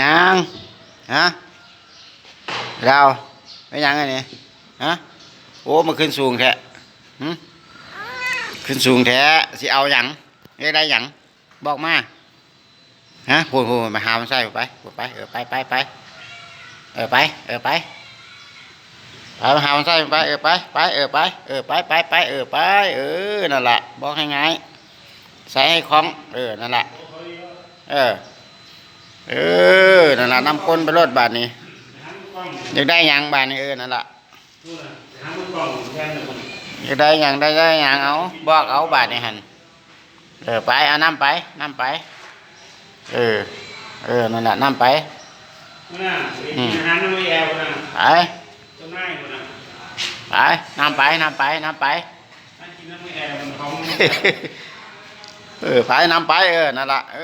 ยังฮะเราเป็นยังไงนี่ฮะโอ้มาขึ้นสูงแท้หึขึ้นสูงแท้สิเอาหยังเรียกได้หยังบอกมาฮะพูดพูดมาหามันใส่ไปไปเออไปไปไปเออไปเออไปไปมาหามันใส่ไปเออไปไปเออไปเออไปไปไปเออไปเออนั่นแหละบอกให้ง่ายใส่ให้คล้องเออนั่นแหละเออ เออนั่นละนำคนไปรถบาทนี้อยากได้หยังบาทนี้เออนั่นละอยากได้หยังได้ได้หยังเอาบอกเอาบาทนี้หันเออไปเอาน้ำไปน้ำไป เออ เออนั่นละน้ำไปน่ะกินอาหารน้ำไม่แอวนะไปต้นไม้คนน่ะไปน้ำไปน้ำไปน้ำไปถ้ากินน้ำไม่แอวมันท้องเออไปน้ำไปเออนั่นละเอ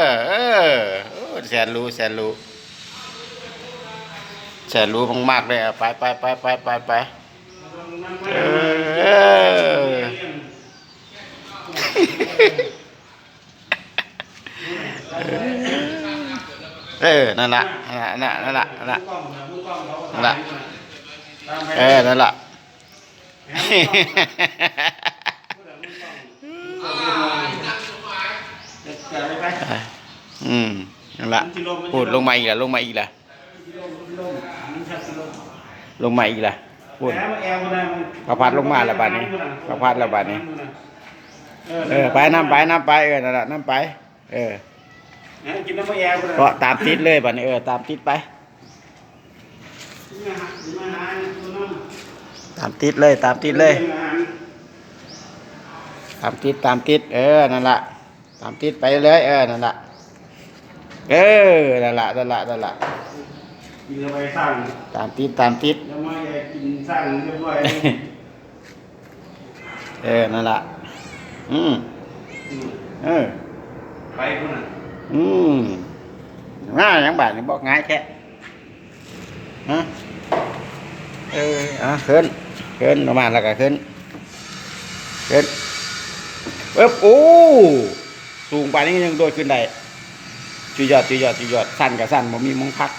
อเออโอ้ แสนรู้แสนรู้แสนรู้มากๆเลยอะไปไปไปไปไปไปเออเออนั่นละนั่นละนั่นละนั่นละนั่นล่ะเออนั่นละอืมนั่น ละพูดลงมาอีกละลงมาอีกละลงมาอีกละพูดประพัดลงมาแล้วบัดนี้ประพัดแล้วบัดนี้ เออ ไปน้ำไปน้ำไปเออนั่นละน้ำไป เออกินน้ำไม่แอวก็ตามติดเลยบัดนี้เออตามติดไป ตามติดเลย ตามติดเลย ตามติดตามติด เออนั่นละตามติดไปเลย เออนั่นละ เออนั่นละนั่นละนั่นละกินไปสร้างตามติดตามติดแล้วไม่กินสร้างเรียบร้อยเออนั่นละอืมเออ ไปคนน่ะอืมง่ายยังบาทนี่บอกง่ายแค่ฮะเอออะขึ้นขึ้นประมาณแล้วก็ขึ้นขึ้นปึ๊บโอ้สูงไปานนี้ยังโดดขึ้นได้ จุยอดจุยอดจุยอดสั้นกับสั้นบ่มีมงพัก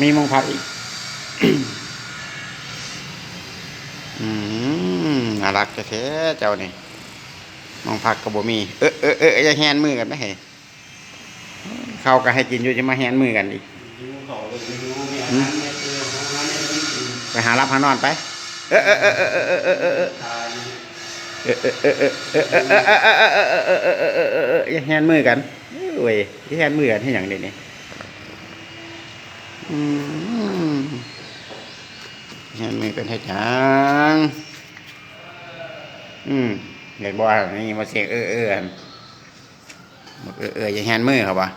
มีมงพักอีกอืมน่ารักแท้ๆเจ้านี่มองพักกับบ่มี เออเออเอออย่าแฮนมือกันไม่เห็นเข้าก็ให้กินอยู่จะมาแฮนมือกันอีกดูเขานอนไปเลยดูมีอาหารในตัวของอาหารในตัวกินไปหารับหานอนไปเออเออเออเออเออเออเออเออตายเออเออเออเออเออเออเออเออเออเออเออเออเออเออเออเอย่าแฮนมือกันเว้ยอ เว่ยที่แทนมือกันให้อยังเดียวนี้อืมแทนมือกันให้จังอืมเห็กบ่นี่มาเสียงเออเออเออเอออย่าแฮนมือเขาปะ